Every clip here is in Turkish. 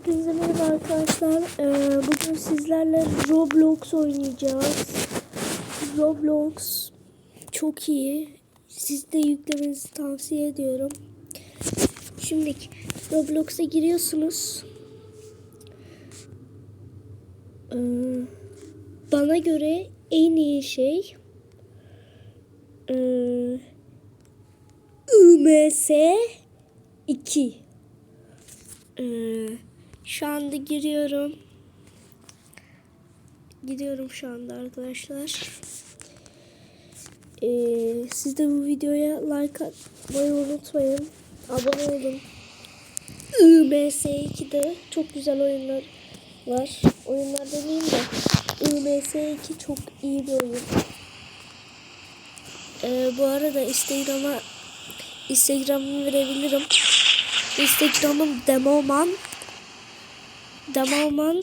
Hepinize merhaba arkadaşlar. Ee, bugün sizlerle Roblox oynayacağız. Roblox çok iyi. Siz de yüklemenizi tavsiye ediyorum. Şimdi Roblox'a giriyorsunuz. Ee, bana göre en iyi şey ee, IMS 2. Ee, şu anda giriyorum. Gidiyorum şu anda arkadaşlar. Ee, siz de bu videoya like atmayı unutmayın. Abone olun. IMS2'de çok güzel oyunlar var. Oyunlar demeyeyim de IMS2 çok iyi bir oyun. Ee, bu arada Instagram'a Instagram'ımı verebilirim. Instagram'ım Demoman. Demoman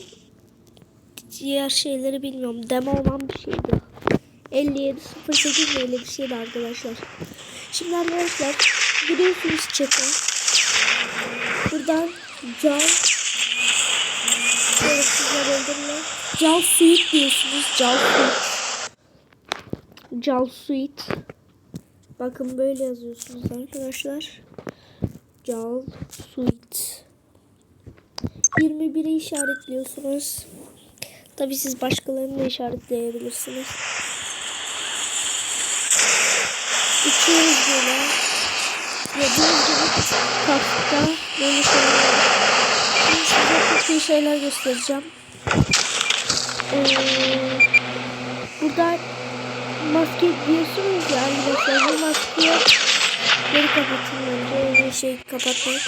diğer şeyleri bilmiyorum. Demoman bir şeydi. 5708 mi öyle bir şeydi arkadaşlar. Şimdi arkadaşlar giriyorsunuz chat'e. Buradan Can Şöyle sizler öldürme. Cal Suite diyorsunuz. Cal Suite. Cal Suite. Bakın böyle yazıyorsunuz arkadaşlar. Cal Suite. 21'i işaretliyorsunuz. Tabi siz başkalarını da işaretleyebilirsiniz. İçiyoruz böyle. Gördüğünüz gibi kastta böyle şeyler. Şimdi size çok şeyler göstereceğim. Ee, burada maske diyorsunuz ya arkadaşlar bu maskeyi geri kapatın önce öyle şey kapatmayın.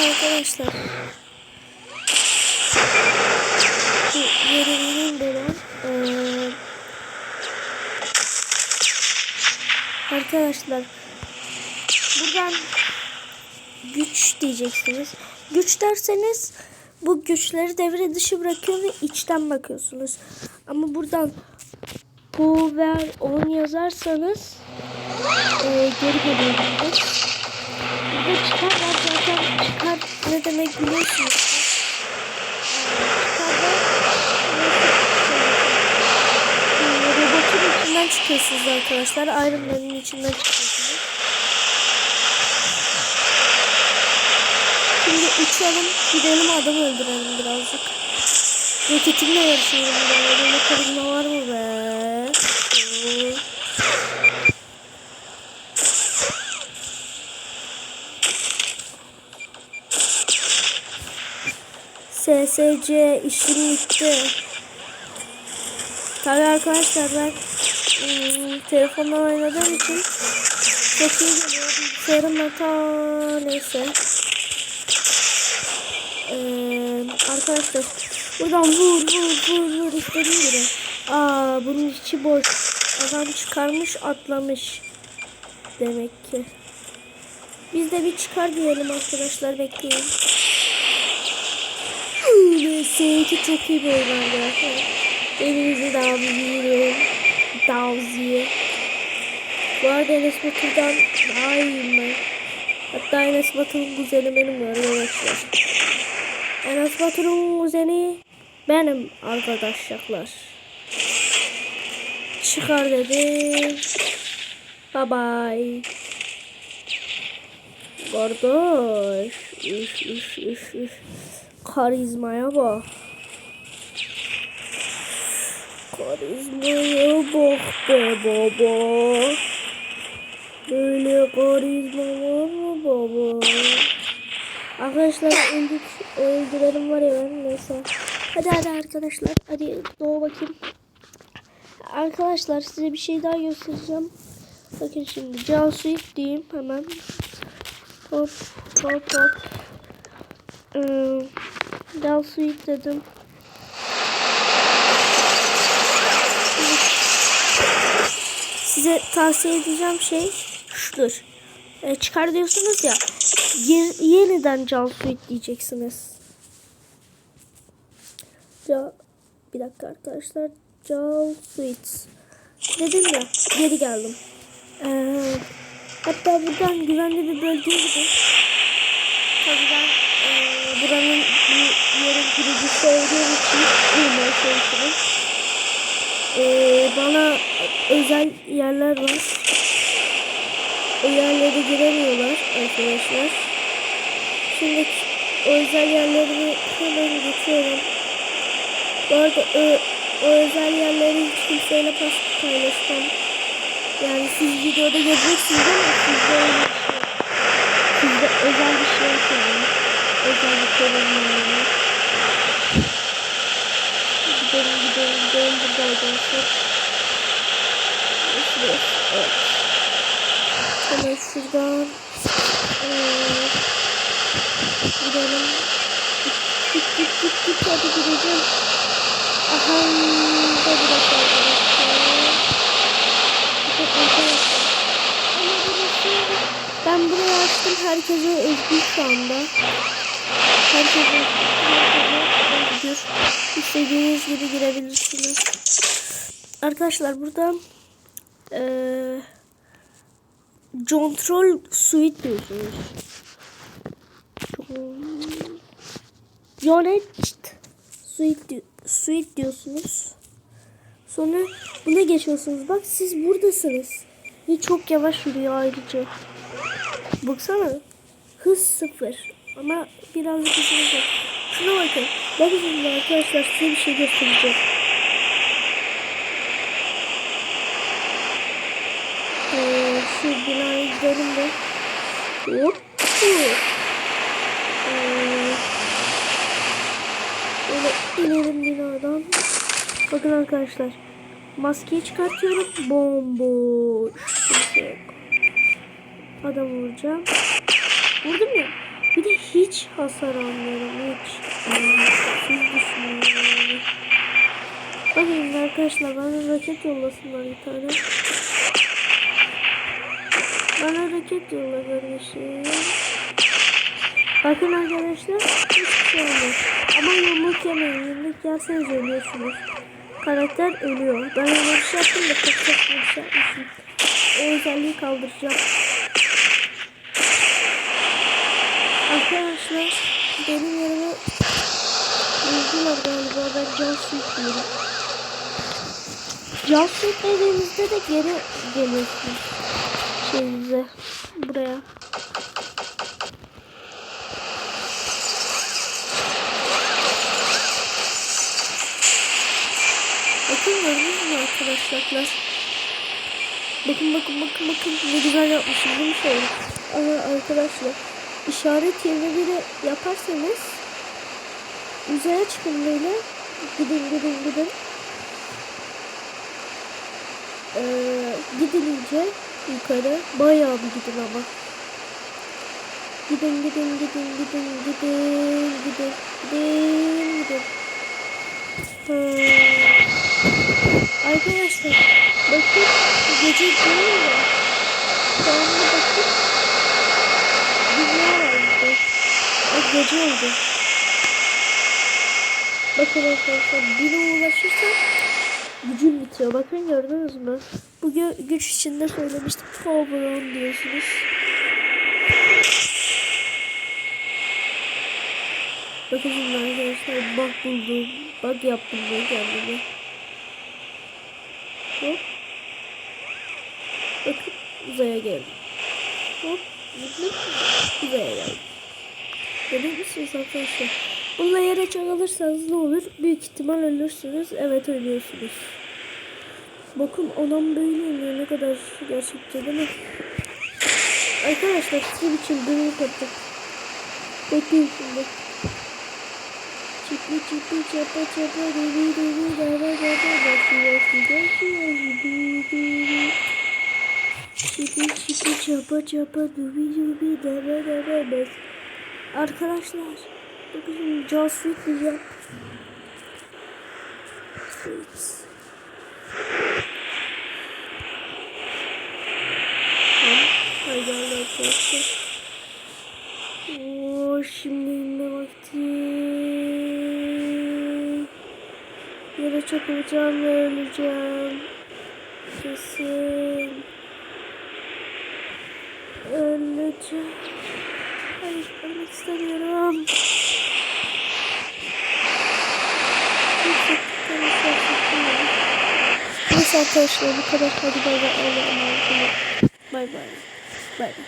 Arkadaşlar bu böyle ee, arkadaşlar buradan güç diyeceksiniz. Güç derseniz bu güçleri devre dışı bırakıyor ve içten bakıyorsunuz. Ama buradan power on yazarsanız e, geri geliyorsunuz. Burada çıkar zaten çıkar ne demek biliyorsunuz. Robotun içinden çıkıyorsunuz arkadaşlar. Iron Man'in içinden çıkıyorsunuz. Şimdi uçalım gidelim adam öldürelim birazcık. Roketimle yarışıyorum. Böyle karizma var mı be? Oo. SSC işim bitti. Tabii arkadaşlar ben ım, telefondan oynadığım için çok iyi geliyor. Bilgisayarım hata neyse. Ee, arkadaşlar buradan vur vur vur vur istediğim gibi. Aa bunun içi boş. Adam çıkarmış atlamış. Demek ki. Biz de bir çıkar diyelim arkadaşlar bekleyin. MS2 çok iyi bir oyun arkadaşlar. Elinizi davziye. Davziye. Bu arada Enes Batur'dan daha iyiyim ben. Hatta Enes Batur'un kuzeni benim arkadaşlar. Enes Batur'un kuzeni benim arkadaşlar. Çıkar dedim. Bye bye. Kardeş. Üf üf üf üf. Karizmaya bak. Karizmaya bak be baba. Böyle karizma var mı baba? Arkadaşlar öldük, öldürelim var ya ben neyse. Hadi hadi arkadaşlar. Hadi doğu bakayım. Arkadaşlar size bir şey daha göstereceğim. Bakın şimdi Can Swift diyeyim hemen. Hop hop hop. Ee, Swift dedim. Şimdi size tavsiye edeceğim şey şudur. Ee, çıkar diyorsunuz ya. Ye- yeniden Can Swift diyeceksiniz. Ca bir dakika arkadaşlar. Can Sweet. Dedim ya geri geldim. Ee, hatta buradan güvenli bir bölgeye gidin. Tabii ben ee, buranın bu yerin kurucusu olduğum için uyumaya çalışırım. Ee, bana özel yerler var. O yerlere giremiyorlar arkadaşlar. Şimdi o özel yerlerimi hemen geçiyorum. Bu arada o, o özel yerleri hiç kimseyle paylaşmam. Yani siz videoda göreceksiniz ama sizde öyle bir şey. Sizde özel bir şey yok yani. Özel bir korunma yani. Gidelim gidelim gidelim burada arkadaşlar. Şurası, evet. Hemen şuradan. Ee, gidelim. Git git git git hadi gideceğim. Aha da burası arkadaşlar. Bakın arkadaşlar. Ama burası ben burayı açtım herkese özgür şu anda. Herkese herkese özgür. İstediğiniz gibi girebilirsiniz. Arkadaşlar burada eee Control Suite diyorsunuz. Jonet Suite, Suite diyorsunuz. Sonra buna geçiyorsunuz. Bak siz buradasınız. Ve çok yavaş yürüyor ayrıca. Baksana. Hız sıfır. Ama birazcık hızımız var. Şuna bakın. Bakın şimdi arkadaşlar size bir şey göstereceğim. Ee, şu binaya gidelim de. Hop. Ee, inelim binadan. Bakın arkadaşlar. Maskeyi çıkartıyorum. Bomboş. Yok. Adam vuracağım. Vurdum ya. Bir de hiç hasar almıyorum. Hiç. Siz düşünün yani. Arkadaşlar bana raket yollasınlar bir tane. Bana raket yolla kardeşim. Bakın arkadaşlar hiçbir şey olmuyor. Ama yumruk yemeyin. Yumruk yerseniz ölüyorsunuz. Karakter ölüyor. Ben bir şey yaptım da çok çok bir şey yapmışım. O özelliği kaldıracağım. Arkadaşlar benim yerime buldular galiba. Ben can diyorum. Can dediğimizde de geri geliyorsunuz. Şeyinize. Buraya. Bakın gördünüz mü arkadaşlar? Bakın bakın bakın bakın ne güzel yapmışım mi şöyle? Ama arkadaşlar işaret 21'i yaparsanız uzaya çıkın böyle. Gidin gidin gidin. Ee, gidin iyice yukarı. Bayağı bir gidin ama. Gidin gidin gidin gidin gidin gidin gidin gidin. Hmm. Arkadaşlar bakın gece değil de şu anda bakın dünya var burada. Bak gece oldu. Bakın arkadaşlar bire ulaşırsam gücüm bitiyor. Bakın gördünüz mü? Bu gö- güç içinde söylemiştim. Power diyorsunuz. Bakın şimdi arkadaşlar bak buldum. Bak yaptım ben kendime. Hop. Bakın uzaya geldim. Hop. Uzaya geldim. Görüyor musunuz arkadaşlar? Bununla yere çakılırsanız ne olur? Büyük ihtimal ölürsünüz. Evet ölüyorsunuz. Bakın anam böyle iniyor. Ne kadar gerçekçi değil mi? Arkadaşlar size bir çılgınlık yapacak. Bekleyin şimdi. Çipi çipi çapa çapa deli deli dava dava basi basi basi basi deli Çipi çipi çapa çapa dubi dubi dava dava basi Arkadaşlar şimdi Jawsuit diyeceğim Suits Haydi şimdi inme vakti. Yere çakılacağım ve öleceğim. Kesin. Öleceğim. Hayır ölmek istemiyorum. Neyse arkadaşlar bu kadar. Hadi bay bay. Bay bay. Bay bay.